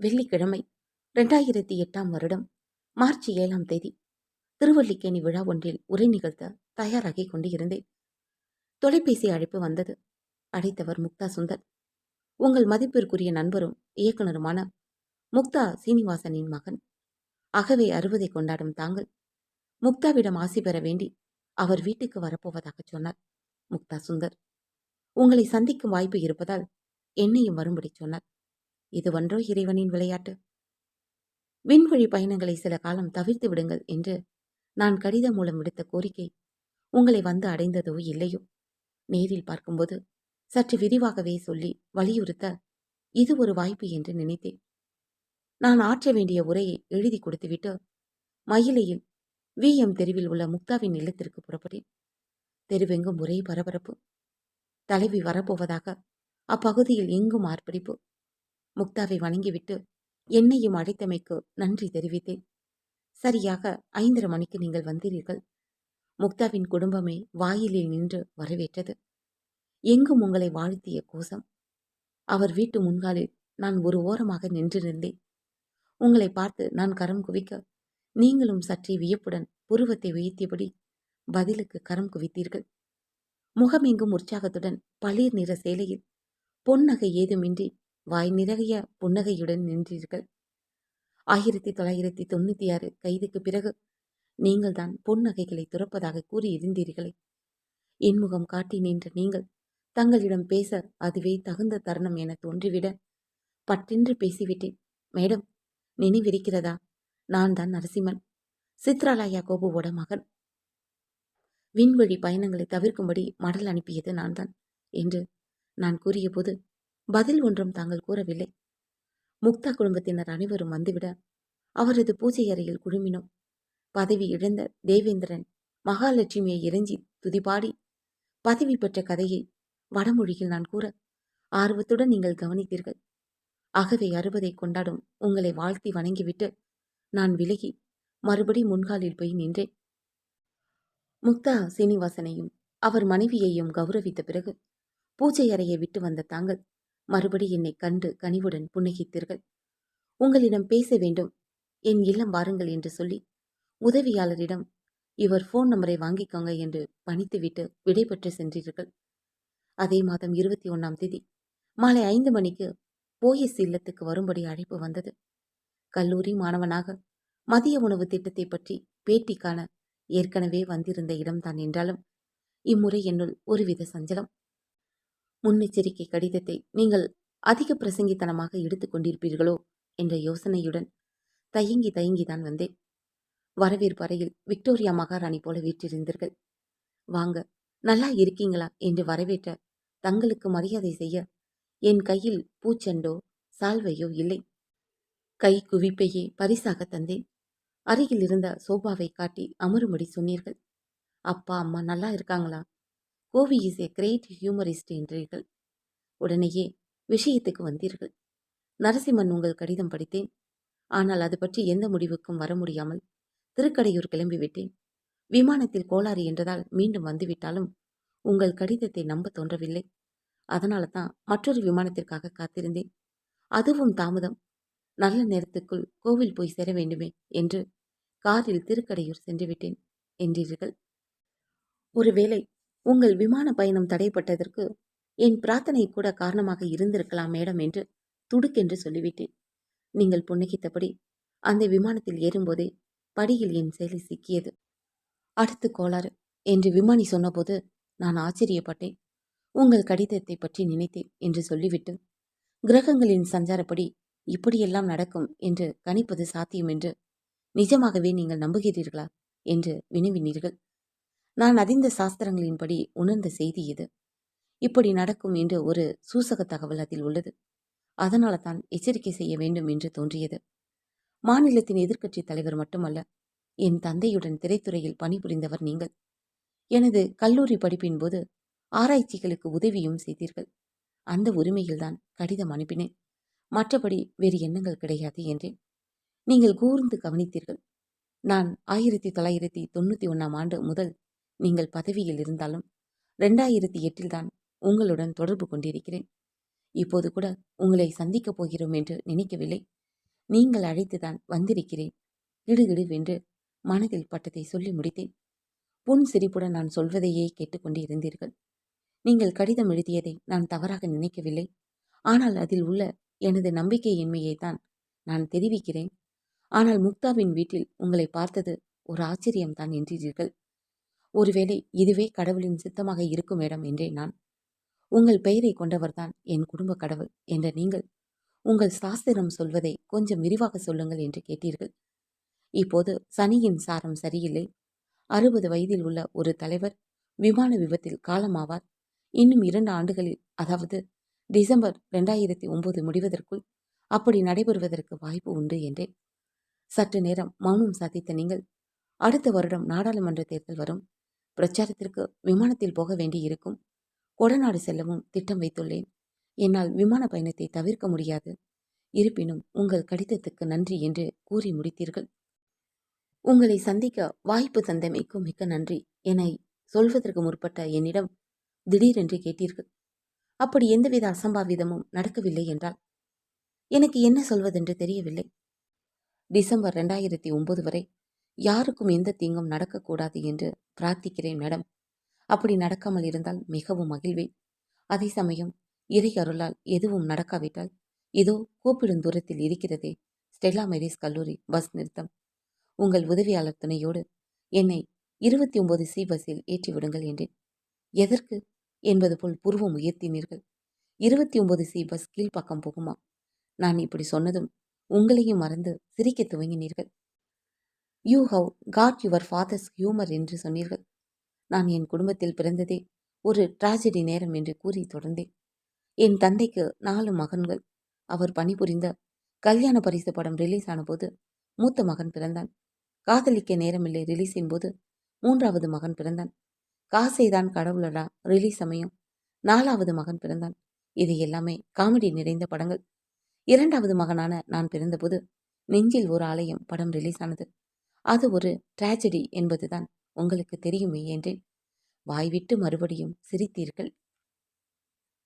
வெள்ளிக்கிழமை ரெண்டாயிரத்தி எட்டாம் வருடம் மார்ச் ஏழாம் தேதி திருவல்லிக்கேணி விழா ஒன்றில் உரை நிகழ்த்த தயாராகிக் கொண்டு இருந்தேன் தொலைபேசி அழைப்பு வந்தது. அழைத்தவர் முக்தா சுந்தர். உங்கள் மதிப்பிற்குரிய நண்பரும் இயக்குனருமான முக்தா சீனிவாசனின் மகன். அகவே அறுபதை கொண்டாடும் தாங்கள். முக்தாவிடம் ஆசி பெற வேண்டி அவர் வீட்டுக்கு வரப்போவதாக சொன்னார் முக்தா சுந்தர். உங்களை சந்திக்கும் வாய்ப்பு இருப்பதால் என்னையும் வரும்படி சொன்னார். இது ஒன்றோ இறைவனின் விளையாட்டு? விண்வழி பயணங்களை சில காலம் தவிர்த்து விடுங்கள் என்று நான் கடிதம் மூலம் விடுத்த கோரிக்கை உங்களை வந்து அடைந்ததோ இல்லையோ? நேரில் பார்க்கும்போது சற்று விரிவாகவே சொல்லி வலியுறுத்த இது ஒரு வாய்ப்பு என்று நினைத்தேன். நான் ஆற்ற வேண்டிய உரையை எழுதி கொடுத்துவிட்டு மயிலையில் வி எம் தெருவில் உள்ள முக்தாவின் இல்லத்திற்கு புறப்பட்டேன். தெருவெங்கும் ஒரே பரபரப்பு. தலைவி வரப்போவதாக அப்பகுதியில் எங்கும் ஆர்ப்பரிப்பு. முக்தாவை வணங்கிவிட்டு என்னையும் அழைத்தமைக்கு நன்றி தெரிவித்தேன். சரியாக ஐந்தரை மணிக்கு நீங்கள் வந்தீர்கள். முக்தாவின் குடும்பமே வாயிலில் நின்று வரவேற்றது. எங்கும் உங்களை வாழ்த்திய கோஷம் அவர் வீட்டு முன்காலில் நான் ஒரு ஓரமாக நின்றிருந்தேன். உங்களை பார்த்து நான் கரம் குவிக்க நீங்களும் சற்றே வியப்புடன் புருவத்தை உயர்த்தியபடி பதிலுக்கு கரம் குவித்தீர்கள். முகமெங்கும் உற்சாகத்துடன் பளிர் நிற சேலையில் பொன்னகை ஏதுமின்றி வாய் நிறைய புன்னகையுடன் நின்றீர்கள். ஆயிரத்தி தொள்ளாயிரத்தி தொண்ணூத்தி ஆறு கைதுக்கு பிறகு நீங்கள்தான் புன்னகைகளை துறப்பதாக கூறியிருந்தீர்களே. இன்முகம் காட்டி நின்ற நீங்கள் தங்களிடம் பேச அதுவே தகுந்த தருணம் என தோன்றிவிட பட்டென்று பேசிவிட்டேன். மேடம் நினைவிருக்கிறதா? நான் தான் நரசிம்மன் சித்ராலயா கோபுவோட மகன். விண்வெளி பயணங்களை தவிர்க்கும்படி மடல் அனுப்பியது நான் தான் என்று நான் கூறியபோது பதில் ஒன்றும் தாங்கள் கூறவில்லை. முக்தா குடும்பத்தினர் அனைவரும் வந்துவிட அவரது பூஜை அறையில் குழுமினோம். பதவி இழந்த தேவேந்திரன் மகாலட்சுமியை இறைஞ்சி துதிபாடி பதவி பெற்ற கதையை வடமொழியில் நான் கூற ஆர்வத்துடன் நீங்கள் கவனித்தீர்கள். ஆகவே அறுபதை கொண்டாடும் உங்களை வாழ்த்தி வணங்கிவிட்டு நான் விலகி மறுபடி முன்காலில் போய் நின்றேன். முக்தா சீனிவாசனையும் அவர் மனைவியையும் கௌரவித்த பிறகு பூஜை அறையை விட்டு வந்த தாங்கள் மறுபடி என்னை கண்டு கனிவுடன் புன்னகித்தீர்கள். உங்களிடம் பேச வேண்டும். என் இல்லம் வாருங்கள் என்று சொல்லி உதவியாளரிடம் இவர் ஃபோன் நம்பரை வாங்கிக்கோங்க என்று பணித்துவிட்டு விடைபெற்று சென்றீர்கள். அதே மாதம் இருபத்தி ஒன்றாம் தேதி மாலை ஐந்து மணிக்கு போயஸ் இல்லத்துக்கு வரும்படி அழைப்பு வந்தது. கல்லூரி மாணவனாக மதிய உணவு திட்டத்தை பற்றி பேட்டி காண ஏற்கனவே வந்திருந்த இடம்தான் என்றாலும் இம்முறை என்னுள் ஒருவித சஞ்சலம். முன்னெச்சரிக்கை கடிதத்தை நீங்கள் அதிக பிரசங்கித்தனமாக எடுத்துக்கொண்டிருப்பீர்களோ என்ற யோசனையுடன் தயங்கி தயங்கிதான் வந்தேன். வரவேற்பு அறையில் விக்டோரியா மகாராணி போல வீற்றிருந்தீர்கள். வாங்க நல்லா இருக்கீங்களா? என்று வரவேற்ற தங்களுக்கு மரியாதை செய்ய என் கையில் பூச்செண்டோ சால்வையோ இல்லை. கை குவிப்பையே பரிசாக தந்தேன். அருகில் இருந்த சோபாவை காட்டி அமரும்படி சொன்னீர்கள். அப்பா அம்மா நல்லா இருக்காங்களா? Kovi is a great humorist என்றீர்கள். உடனேயே விஷயத்துக்கு வந்தீர்கள். நரசிம்மன் உங்கள் கடிதம் படித்தேன். ஆனால் அது பற்றி எந்த முடிவுக்கும் வர முடியாமல் திருக்கடையூர் கிளம்பிவிட்டேன். விமானத்தில் கோளாறு என்றதால் மீண்டும் வந்துவிட்டாலும் உங்கள் கடிதத்தை நம்ப தோன்றவில்லை. அதனால தான் மற்றொரு விமானத்திற்காக காத்திருந்தேன். அதுவும் தாமதம். நல்ல நேரத்துக்குள் கோவில் போய் சேர வேண்டுமே என்று காரில் திருக்கடையூர் சென்றுவிட்டேன் என்றீர்கள். ஒருவேளை உங்கள் விமான பயணம் தடைப்பட்டதற்கு என் பிரார்த்தனை கூட காரணமாக இருந்திருக்கலாம் மேடம் என்று துடுக்கென்று சொல்லிவிட்டேன். நீங்கள் புன்னகித்தபடி அந்த விமானத்தில் ஏறும்போதே படியில் என் செயலி சிக்கியது. அடுத்து கோளாறு என்று விமானி சொன்னபோது நான் ஆச்சரியப்பட்டேன். உங்கள் கடிதத்தை பற்றி நினைத்தேன் என்று சொல்லிவிட்டு கிரகங்களின் சஞ்சாரப்படி இப்படியெல்லாம் நடக்கும் என்று கணிப்பது சாத்தியம் என்று நிஜமாகவே நீங்கள் நம்புகிறீர்களா? என்று வினவினீர்கள். நான் அறிந்த சாஸ்திரங்களின்படி உணர்ந்த செய்தி இது. இப்படி நடக்கும் என்று ஒரு சூசக தகவல் அதில் உள்ளது. அதனால தான் எச்சரிக்கை செய்ய வேண்டும் என்று தோன்றியது. மாநிலத்தின் எதிர்க்கட்சி தலைவர் மட்டுமல்ல என் தந்தையுடன் திரைத்துறையில் பணிபுரிந்தவர் நீங்கள். எனது கல்லூரி படிப்பின் போது ஆராய்ச்சிகளுக்கு உதவியும் செய்தீர்கள். அந்த உரிமையில்தான் கடிதம் அனுப்பினேன். மற்றபடி வேறு எண்ணங்கள் கிடையாது என்றேன். நீங்கள் கூர்ந்து கவனித்தீர்கள். நான் ஆயிரத்தி தொள்ளாயிரத்தி தொண்ணூற்றி ஒன்றாம் ஆண்டு முதல் நீங்கள் பதவியில் இருந்தாலும் ரெண்டாயிரத்தி எட்டில் தான் உங்களுடன் தொடர்பு கொண்டிருக்கிறேன். இப்போது கூட உங்களை சந்திக்கப் போகிறோம் என்று நினைக்கவில்லை. நீங்கள் அழைத்துதான் வந்திருக்கிறேன். இடுகிடுவென்று மனதில் பட்டதை சொல்லி முடித்தேன். புன் சிரிப்புடன் நான் சொல்வதையே கேட்டுக்கொண்டு இருந்தீர்கள் நீங்கள் கடிதம் எழுதியதை நான் தவறாக நினைக்கவில்லை. ஆனால் அதில் உள்ள எனது நம்பிக்கையின்மையை தான் நான் தெரிவிக்கிறேன். ஆனால் முக்தாவின் வீட்டில் உங்களை பார்த்தது ஒரு ஆச்சரியம்தான் என்றீர்கள். ஒருவேளை இதுவே கடவுளின் சித்தமாக இருக்கும் இடம் என்றே நான். உங்கள் பெயரை கொண்டவர்தான் என் குடும்ப கடவுள் என்ற நீங்கள் உங்கள் சாஸ்திரம் சொல்வதை கொஞ்சம் விரிவாக சொல்லுங்கள் என்று கேட்டீர்கள். இப்போது சனியின் சாரம் சரியில்லை. அறுபது வயதில் உள்ள ஒரு தலைவர் விமான விபத்தில் காலமாவார். இன்னும் இரண்டு ஆண்டுகளில் அதாவது டிசம்பர் ரெண்டாயிரத்தி ஒன்பது முடிவதற்குள் அப்படி நடைபெறுவதற்கு வாய்ப்பு உண்டு என்றேன். சற்று நேரம் மௌனம் சாதித்த நீங்கள் அடுத்த வருடம் நாடாளுமன்ற தேர்தல் வரும். பிரச்சாரத்திற்கு விமானத்தில் போக வேண்டி இருக்கும் கொடநாடு செல்லவும் திட்டம் வைத்துள்ளேன். என்னால் விமான பயணத்தை தவிர்க்க முடியாது. இருப்பினும் உங்கள் கடிதத்துக்கு நன்றி என்று கூறி முடித்தீர்கள். உங்களை சந்திக்க வாய்ப்பு தந்தமைக்கும் மிக்க நன்றி. என சொல்வதற்கு முற்பட்ட என்னிடம் திடீரென்று கேட்டீர்கள். அப்படி எந்தவித அசம்பாவிதமும் நடக்கவில்லை என்றால்? எனக்கு என்ன சொல்வதென்று தெரியவில்லை. டிசம்பர் ரெண்டாயிரத்தி ஒன்பது வரை யாருக்கும் எந்த தீங்கும் நடக்கக்கூடாது என்று பிரார்த்திக்கிறேன் மேடம். அப்படி நடக்காமல் இருந்தால் மிகவும் மகிழ்வேன். அதே சமயம் இறை அருளால் எதுவும் நடக்காவிட்டால் இதோ கூப்பிடும் தூரத்தில் இருக்கிறதே ஸ்டெல்லா மெரிஸ் கல்லூரி பஸ் நிறுத்தம். உங்கள் உதவியாளர் துணையோடு என்னை இருபத்தி ஒன்பது சி பஸ்ஸில் ஏற்றி விடுங்கள் என்றேன். எதற்கு? என்பது போல் புருவம் உயர்த்தினீர்கள். இருபத்தி ஒன்பது சி பஸ் கீழ்ப்பக்கம் போகுமா? நான் இப்படி சொன்னதும் உங்களையும் மறந்து சிரிக்க துவங்கினீர்கள். You have got your father's humour என்று சொன்னீர்கள். நான் என் குடும்பத்தில் பிறந்ததே ஒரு டிராஜடி நேரம் என்று கூறி தொடர்ந்தேன். என் தந்தைக்கு நாலு மகன்கள். அவர் பணிபுரிந்த கல்யாண பரிசு படம் ரிலீஸ் ஆனபோது மூத்த மகன் பிறந்தான். காதலிக்க நேரமில்லை ரிலீஸின் போது மூன்றாவது மகன் பிறந்தான். காசைதான் கடவுளடா ரிலீஸ் சமயம் நாலாவது மகன் பிறந்தான். இது எல்லாமே காமெடி நிறைந்த படங்கள். இரண்டாவது மகனான நான் பிறந்தபோது நெஞ்சில் ஒரு ஆலயம் படம் ரிலீஸ் ஆனது. அது ஒரு டிராஜடி என்பதுதான். உங்களுக்கு தெரியுமே என்றேன். வாய்விட்டு மறுபடியும் சிரித்தீர்கள்.